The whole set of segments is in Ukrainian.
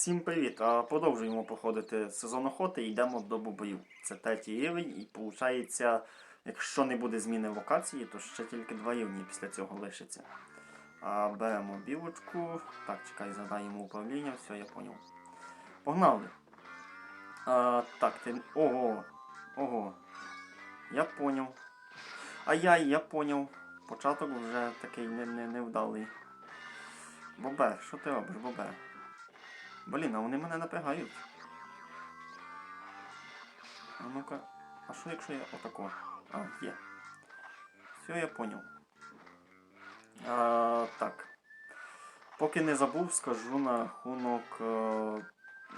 Всім привіт! Продовжуємо проходити сезон охоти і йдемо до бобрів. Це третій рівень, і виходить, якщо не буде зміни локації, то ще тільки два рівні після цього лишиться. А, беремо білочку. Так, чекай, задаємо управління, все, я поняв. Погнали. А, так, ти. Ого. Ого. Я поняв. Ай-яй, я поняв. Початок вже такий не, не, невдалий. Бобер, що ти робиш, Бобер? Блін, а вони мене напрягають. А ну-ка. А що якщо я отако? А, є. Все, я поняв. А, так. Поки не забув, скажу на рахунок е,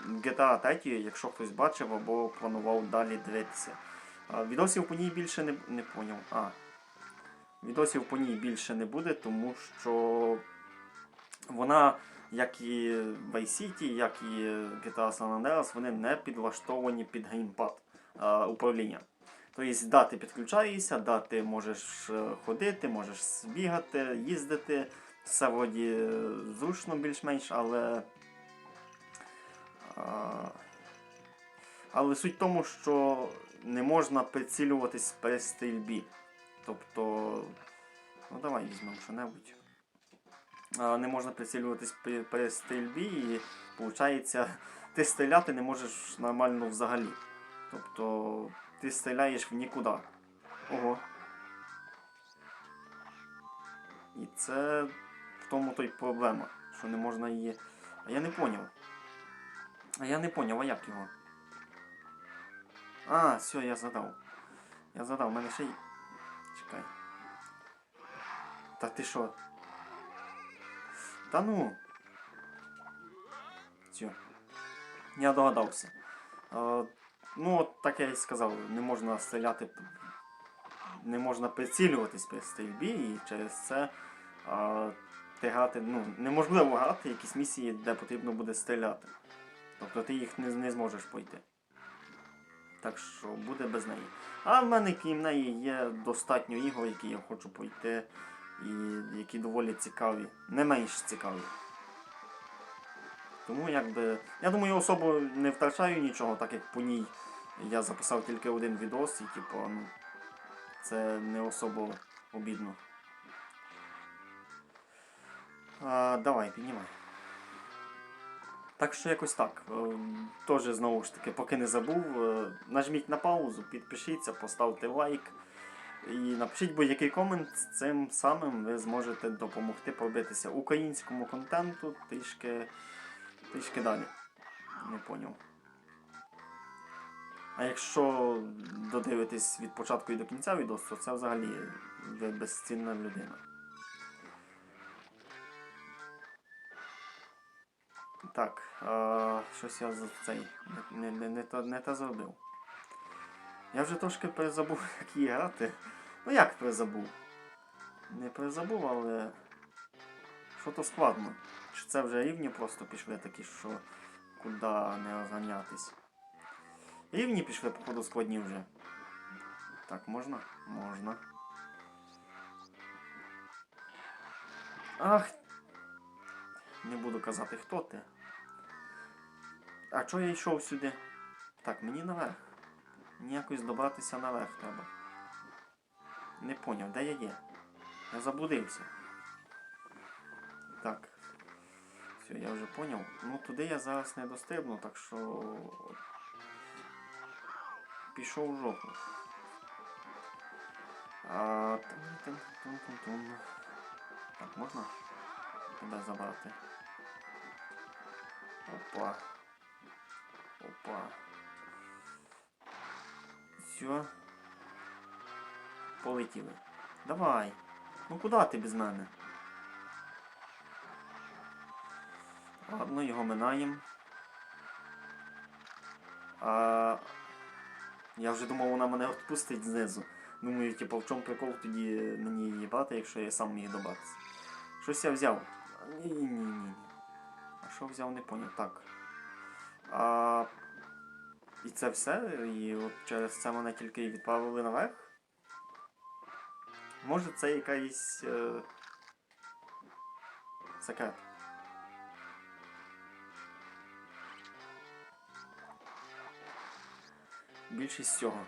GTA 3, якщо хтось бачив або планував далі дивитися. Відосів по ній більше не, не поняв. А. Відосів по ній більше не буде, тому що вона як і Vice City, як і GTA San Andreas, вони не підлаштовані під геймпад а, управління. Тобто, да, ти підключаєшся, да, ти можеш е, ходити, можеш бігати, їздити. Все вроді е, зручно більш-менш, але. Але суть в тому, що не можна прицілюватись при стрільбі. Тобто. Ну давай візьмемо що-небудь не можна прицілюватись при, при стрільбі, і виходить, ти стріляти не можеш нормально взагалі. Тобто ти стріляєш в нікуди. Ого. І це в тому то й проблема, що не можна її. А я не поняв. А я не поняв, а як його? А, все, я задав. Я задав, у мене ще й. Чекай. Та ти що? Та ну. Все. Я догадався. Е, ну, от так я і сказав, не можна стріляти, не можна прицілюватись при стрільбі, і через це е, ти грати, ну, неможливо грати якісь місії, де потрібно буде стріляти. Тобто ти їх не, не зможеш пройти. Так що буде без неї. А в мене крім неї є достатньо ігор, які я хочу пройти і які доволі цікаві, не менш цікаві. Тому якби. Я думаю, особо не втрачаю нічого, так як по ній я записав тільки один відос і типу, ну, це не особо обідно. А, Давай, піднімай. Так що якось так. Е, Теж знову ж таки, поки не забув, е, нажміть на паузу, підпишіться, поставте лайк. І напишіть будь-який комент, цим самим ви зможете допомогти пробитися українському контенту трішки, трішки далі. Не поняв. А якщо додивитесь від початку і до кінця відео, то це взагалі ви безцінна людина. Так, а, щось я за цей не, не, не, те- не те зробив. Я вже трошки перезабув, як її грати. Ну як перезабув? Не перезабув, але. Що то складно. Чи це вже рівні просто пішли такі, що куди не розганятись. Рівні пішли, походу, складні вже. Так, можна? Можна. Ах. Не буду казати, хто ти. А чого я йшов сюди? Так, мені наверх. Мені якось добратися наверх треба. Не поняв, де я є? Я заблудився. Так. Все, я вже поняв. Ну туди я зараз не достигну, так що. Пішов в жопу. Так, можна тебе забрати? Опа. Опа. Все. Полетіли. Давай. Ну куди ти без мене? Ладно, його минаємо. А... Я вже думав, вона мене відпустить знизу. Думаю, типу, в чому прикол тоді мені її брати, якщо я сам міг добратися. Щось я взяв. Ні-ні-ні. А що взяв, не поняв. Так. А... І це все. І от через це мене тільки і відправили наверх. Може це якась. е... секрет. Більшість цього.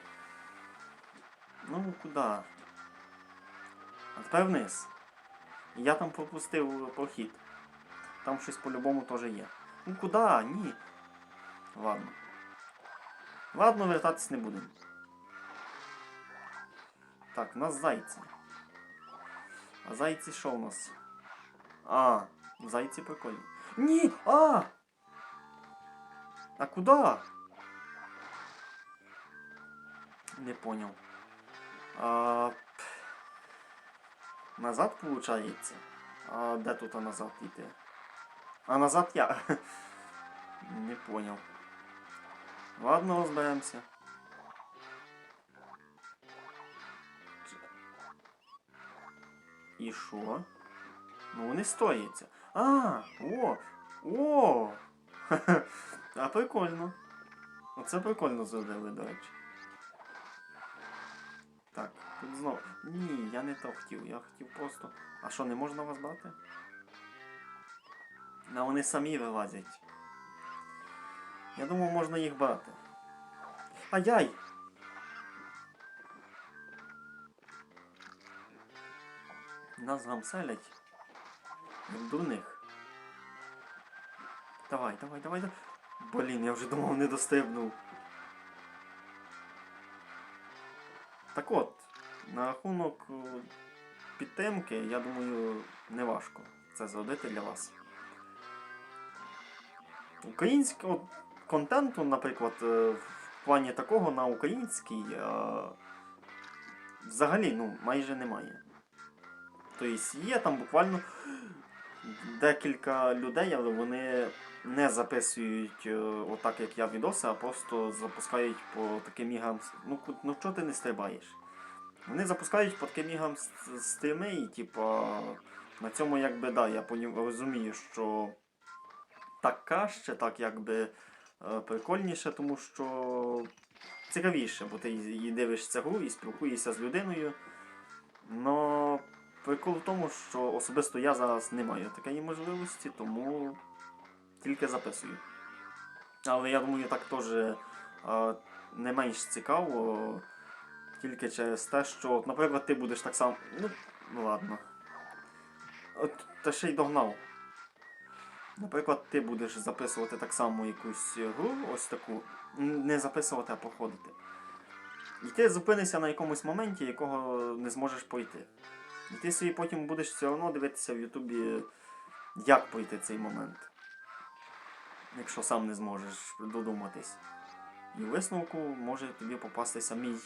Ну, куди? А тепер вниз. Я там пропустив прохід. Там щось по-любому теж є. Ну куди? Ні. Ладно. Ладно, вертатись не будемо. Так, у нас зайці. А зайці що у нас? А, зайці прикольні. Ні! А! А куда? Не понял. А, пф. назад получается? А де тут назад йти? А назад я. Не понял. Ладно, розберемося. І що? Ну вони стояться. А, о! О! А прикольно. Оце прикольно зробили, до речі. Так, тут знову. Ні, я не то хотів. Я хотів просто. А що, не можна вас брати? А вони самі вилазять. Я думав, можна їх брати. Ай-яй! Нас гамселять. Як дурних. Давай, давай, давай, давай. Блін, я вже думав, не достигнув. Так от, на рахунок е, підтримки, я думаю, не важко це зробити для вас. Українського контенту, наприклад, е, в плані такого на українській е, взагалі ну, майже немає. Тобто є там буквально декілька людей, але вони не записують е, отак, як я відоси, а просто запускають по таким іграм. Ну, ну чого ти не стрибаєш? Вони запускають по таким іграм стріми, і типа на цьому якби да, я розумію, що так краще, так якби прикольніше, тому що цікавіше, бо ти і дивишся гру і спілкуєшся з людиною. Но прикол в тому, що особисто я зараз не маю такої можливості, тому тільки записую. Але я думаю, так теж е, не менш цікаво, тільки через те, що, наприклад, ти будеш так само. Ну, ну ладно. От та ще й догнав. Наприклад, ти будеш записувати так само якусь гру, ось таку, не записувати, а проходити. І ти зупинишся на якомусь моменті, якого не зможеш пройти. І ти собі потім будеш все одно дивитися в Ютубі, як пройти цей момент. Якщо сам не зможеш додуматись. І в висновку може тобі попастися мій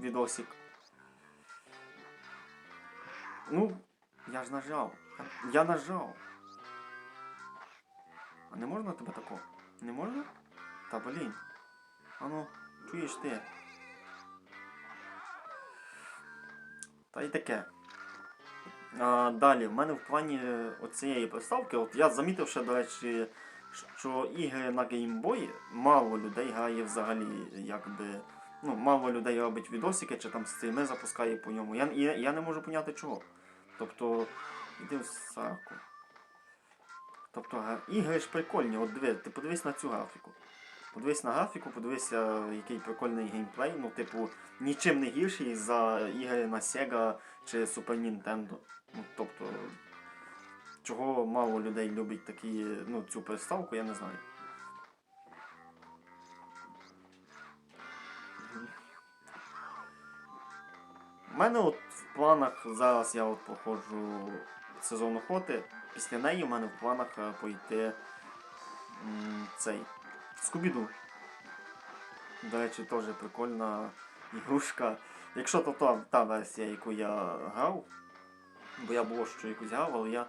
відосик. Ну, я ж нажав. Я нажав. А не можна тебе тако? Не можна? Та блін. А ну, чуєш ти? Та й таке. А, далі, в мене в плані оцієї приставки, от я замітив ще, до речі, що ігри на геймбої мало людей грає взагалі, якби. Ну, мало людей робить відосики чи там стріми запускає по ньому. Я, я, я не можу поняти чого. Тобто, іди в сраку. Тобто ігри ж прикольні, от диви, ти подивись на цю графіку. Подивись на графіку, подивися, який прикольний геймплей. Ну, типу, нічим не гірший за ігри на Sega чи Super Nintendo. Ну, тобто, чого мало людей любить такі, ну, цю приставку, я не знаю. У мене от в планах зараз я от проходжу сезон охоти. Після неї в мене в планах е, пойти цей Скубіду. До речі, теж прикольна ігрушка. Якщо то та, та версія, яку я грав, бо я було що якусь грав, але я.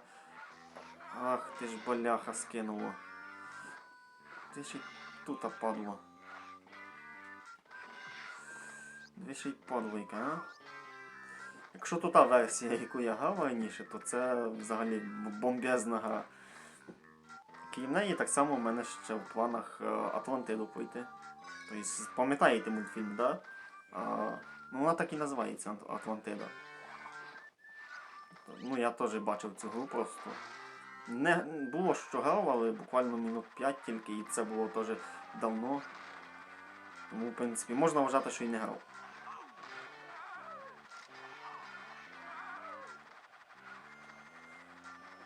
Ах, ти ж боляха скинуло. Ти ще й тут падло. Ти ще й падлойка, а? Якщо то та версія, яку я грав раніше, то це взагалі бомбезна гра. Крім неї, так само в мене ще в планах е, Атлантиду пройти. Тобто, пам'ятаєте мультфільм, да? Ну вона так і називається Атлантида. Ну, я теж бачив цю гру просто. Не було що грав, але буквально минут 5 тільки, і це було теж давно. Тому, в принципі, можна вважати, що і не грав.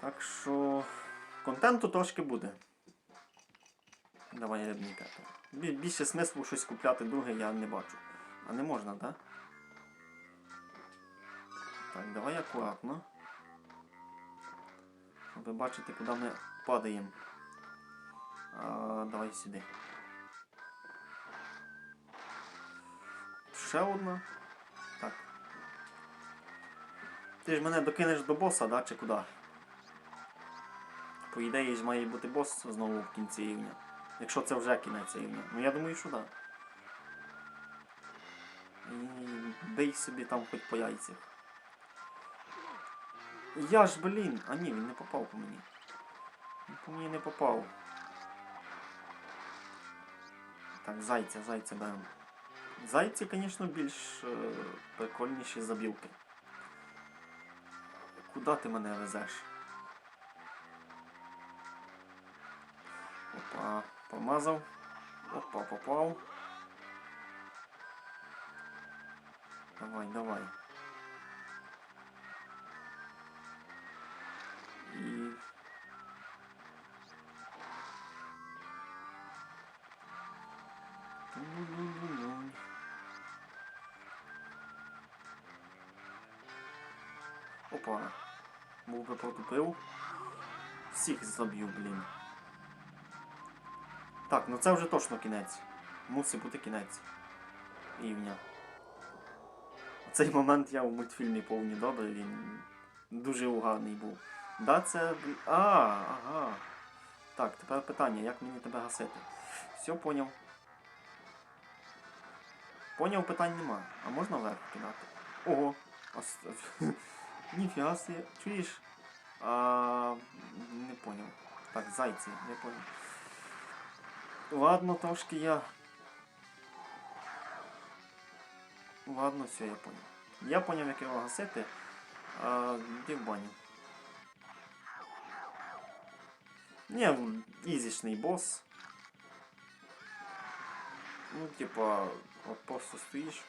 Так що контенту трошки буде. Давай рибника. Більше смислу щось купляти друге я не бачу. А не можна, так? Так, давай акуратно. Ви бачите, куди ми падаємо. А, давай сюди. Ще одна. Так. Ти ж мене докинеш до боса, да, чи куди? По ідеї ж має бути бос знову в кінці рівня. Якщо це вже кінець рівня. Ну я думаю, що так. І бий собі там хоч по яйцях. Я ж, блін! А ні, він не попав по мені. Він по мені не попав. Так, зайця, зайця беремо. Зайці, звісно, більш е, прикольніші за білки. Куди ти мене везеш? Опа, помазав. Опа, попав. Давай, давай. І... Опа. Був би. Всіх заб'ю, блін. Так, ну це вже точно кінець. Мусить бути кінець. Рівня. Цей момент я в мультфільмі повні добре, він дуже угарний був. Да, це. А, ага. Так, тепер питання, як мені тебе гасити? Все, поняв. Поняв, питань нема. А можна вверх кидати? Ого. Ніфіга собі. Чуєш? А, не поняв. Так, зайці, не поняв. Ладно, трошки я. Ладно, все, я поняв. Я поняв, як його гасити. А, йди в баню. Ні, ізішний бос. Ну, типа, от просто стоїш.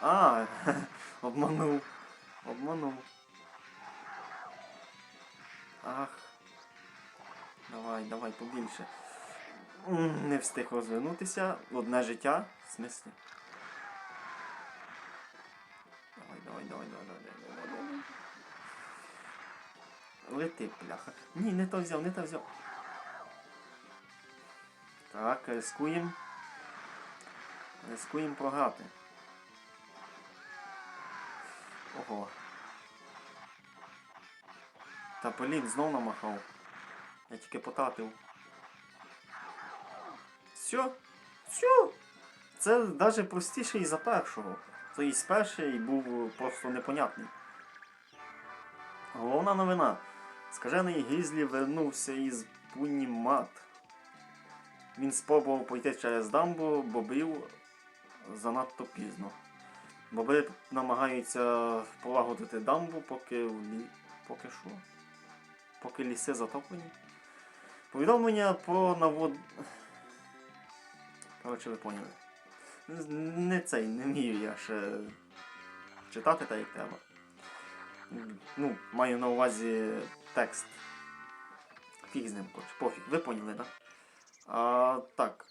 А, обманув. Обманув. Ах. Давай, давай побільше. Не встиг розвинутися. Одне життя. В смислі? Давай, давай, давай, давай, давай, давай, давай, давай. Лети, бляха. Ні, не то взяв, не то взяв. Так, рискуємо. Рискуємо програти. Ого. Та блін, знов намахав. Я тільки потратив. Все? Все? Це навіть простіше і за першого. Тобто перший був просто непонятний. Головна новина. Скажений Гізлі вернувся із Пунімат. Він спробував пройти через дамбу бобрів занадто пізно. Бобри намагаються полагодити дамбу, поки поки що? Поки ліси затоплені. Повідомлення про навод. Коротше, ви поняли. Не цей, не вмію я ще читати так, як треба. Ну, маю на увазі текст. Фіг з ним, коротше, пофіг. Ви поняли, так? А, так.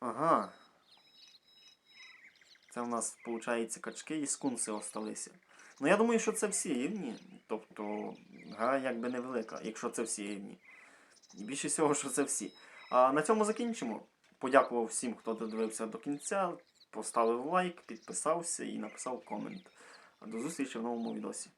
Ага. Це в нас, виходить, качки і скунси осталися. Ну я думаю, що це всі рівні. Тобто гра якби невелика, якщо це всі рівні. І більше всього, що це всі. А на цьому закінчимо. Подякував всім, хто додивився до кінця, поставив лайк, підписався і написав комент. До зустрічі в новому відосі.